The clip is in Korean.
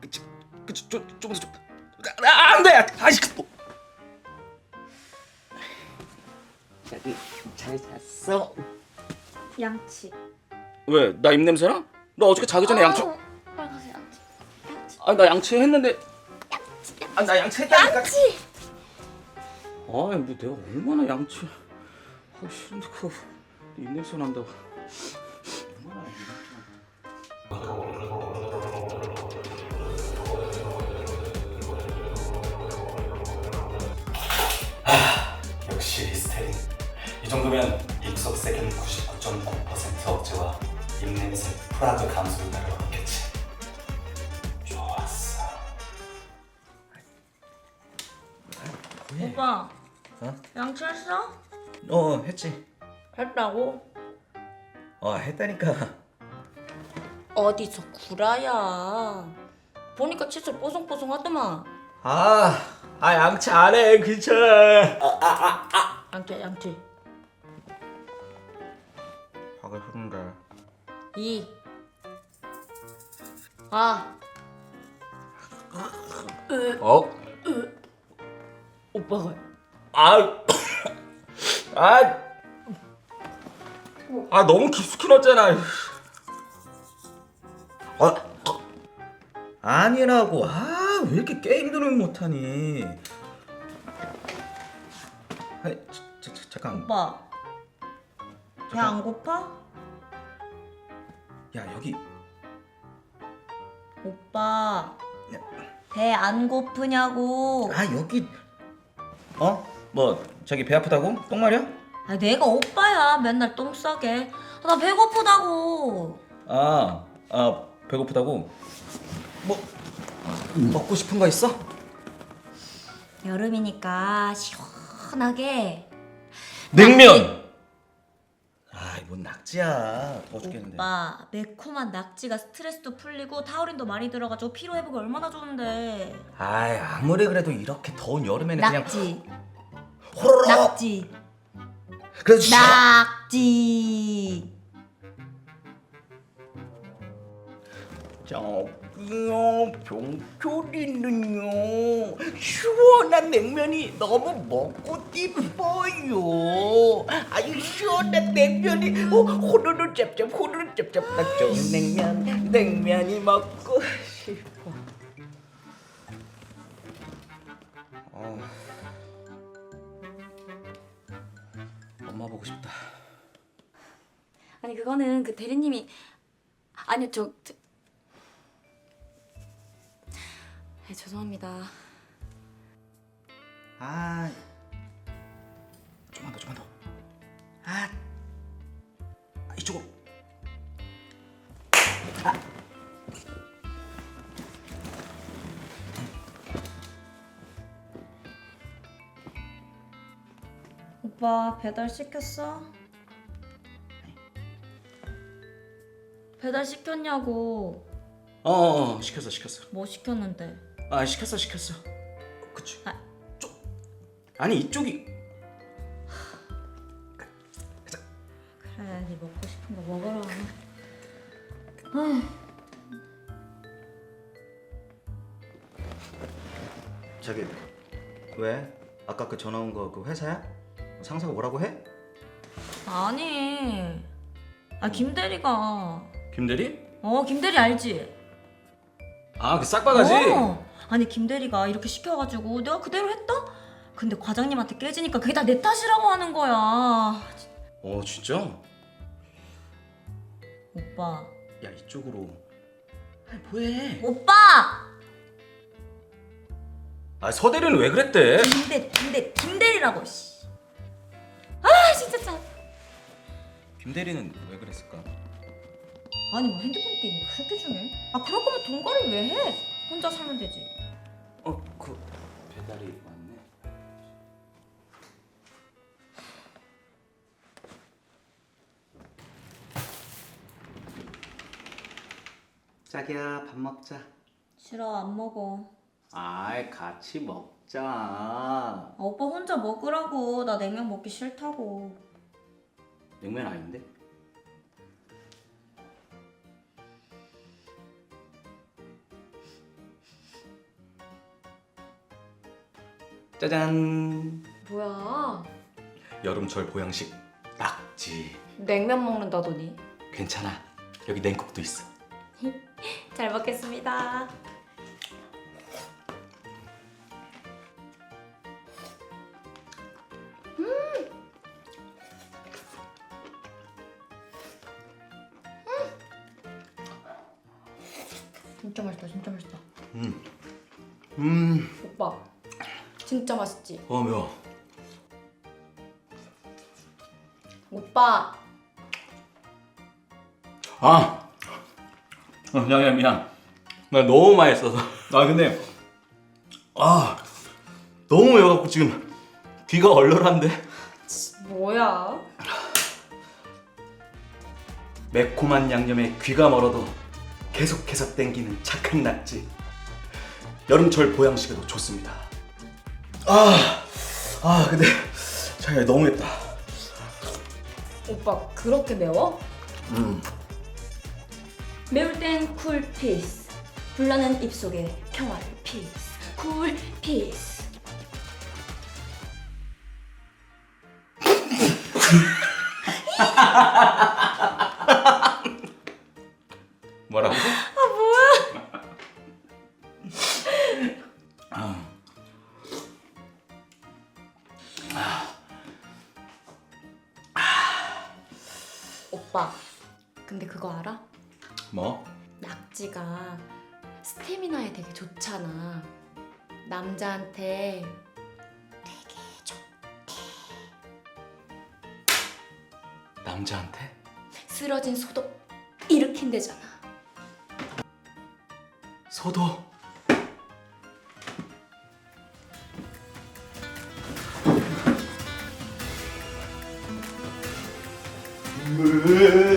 그치 그치 좀 조금 더 좀. 아, 안 돼. 아이씨. 뭐. 자기 잘 잤어? 양치. 왜? 나 입냄새나? 너 어저께 자기 전에 양치 아우, 빨리 가서 양치. 양치. 아니 나 양치 했는데 아나 양치 했다니까 양치. 아이 뭐 내가 얼마나 양치 아 싫은데 그거 입냄새 난다고 얼마나 양치 이 정도면 입속 세균 99.9% 억제와 입냄새 프라그 감소를 따라왔겠지. 좋았어. 오빠. 어? 양치했어? 어 했지 했다고? 어 했다니까 어디서 구라야. 보니까 칫솔 뽀송뽀송하더만. 아, 아 양치 안해 귀찮아 양치 양치. 하기 싫은데 이. 아. 어? 오빠가. 아, 아, 아 너무 깊숙이 넣었잖아 아, 아니라고 아 왜 이렇게 게임들을 못하니 아니 자, 자, 자, 잠깐 오빠. 배 안 고파? 야 여기 오빠. 배 안 고프냐고. 아 여기 어? 뭐 저기 배 아프다고? 똥 마려? 아 내가 오빠야. 맨날 똥 싸게. 아, 나 배고프다고. 아, 아 배고프다고? 뭐 먹고 싶은 거 있어? 여름이니까 시원하게. 냉면. 낙지야 더워 죽겠는데. 오빠 매콤한 낙지가 스트레스도 풀리고 타우린도 많이 들어가지고 피로 회복이 얼마나 좋은데. 아이 아무리 그래도 이렇게 더운 여름에는 그냥 낙지. 호로록. 낙지. 그래도 시- 낙지. 저 기요 병철이는요 시원한 냉면이 너무 먹고 싶어요. 아유 시원한 냉면이 어, 호로로 짭짭 호로로 짭짭 딱 좋은 냉면 냉면이 먹고 싶어. 어. 엄마 보고 싶다. 아니 그거는 그 대리님이 아니요 저, 저... 네, 죄송합니다. 아 좀만 더 좀만 더. 아, 아 이쪽으로. 오빠 배달 시켰어? 배달 시켰냐고 어, 어, 어 시켰어 시켰어 뭐 시켰는데 아 시켰어 시켰어 그치 아. 쪽 아니 이쪽이 그래 네 먹고 싶은 거 먹어라 저기 왜? 아까 그 전화 온 거 그 회사야? 상사가 뭐라고 해? 아니 아 김대리가 김대리? 어 김대리 알지? 아 그 싹바가지? 어. 아니 김대리가 이렇게 시켜가지고 내가 그대로 했다? 근데 과장님한테 깨지니까 그게 다 내 탓이라고 하는 거야 어 진짜? 오빠 야 이쪽으로 아 뭐해 오빠! 아 서대리는 왜 그랬대? 김대 김대 김대리라고 씨. 아 진짜 참 김대리는 왜 그랬을까? 아니 뭐 핸드폰 게임이 그렇게 중요해? 아 그럴 거면 동거를 왜 해? 혼자 살면 되지 어 그 배달이 왔네. 자기야 밥 먹자. 싫어 안 먹어. 아이 같이 먹자. 아, 오빠 혼자 먹으라고. 나 냉면 먹기 싫다고. 냉면 아닌데? 짜잔. 뭐야? 여름철 보양식 낙지. 냉면 먹는다더니. 괜찮아. 여기 냉국도 있어. 잘 먹겠습니다. 진짜 맛있다, 진짜 맛있다. 음. 오빠, 진짜 맛있지? 어 매워. 오빠, 아. 어, 미안 미안. 나 너무 맛있어서. 아 근데 아 너무 매워갖고 지금 귀가 얼얼한데. 뭐야? 매콤한 양념에 귀가 멀어도 계속해서 땡기는 착한 낙지. 여름철 보양식에도 좋습니다. 아, 아 근데 자기가 너무했다. 오빠 그렇게 매워? 음. 매울 땐 쿨 피스 불나는 입속에 평화를 피스 쿨 피스 오빠 근데 그거 알아? 뭐? 낙지가 스태미나에 되게 좋잖아 남자한테 되게 좋 남자한테? 쓰러진 소도 일으킨대잖아 소도. ömrüm